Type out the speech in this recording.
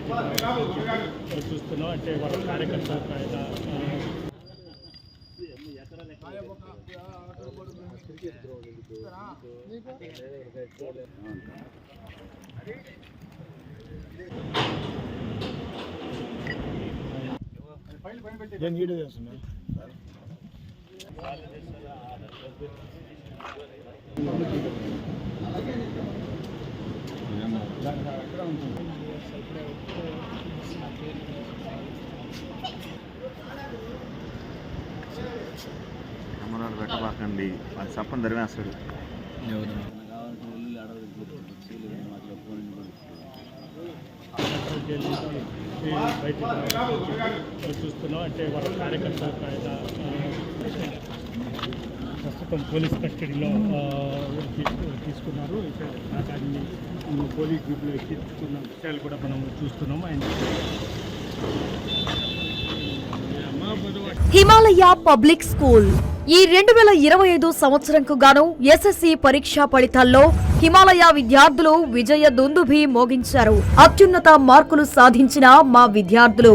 బయటికి చూస్తున్నాం అంటే వాళ్ళ కార్యకర్త నేను వీడియో చేస్తున్నా అమరాలు పెట్టబాకండి. వాడి సప్పని రావడానికి చూస్తున్నాం అంటే వాళ్ళ కార్యకర్త ప్రస్తుతం పోలీస్ కస్టడీలో ఆ, తీసుకున్నారు ఇక్కడ దాన్ని పోలీస్ గ్రూప్లో ఎక్కించుకున్న విషయాలు కూడా మనం చూస్తున్నాము. ఆయన హిమాలయ పబ్లిక్ స్కూల్. ఈ రెండు వేల ఇరవై ఐదు సంవత్సరంకు గాను ఎస్ఎస్సి పరీక్షా ఫలితాల్లో హిమాలయ విద్యార్థులు విజయ దుందుభి మోగించారు. అత్యున్నత మార్కులు సాధించిన మా విద్యార్థులు.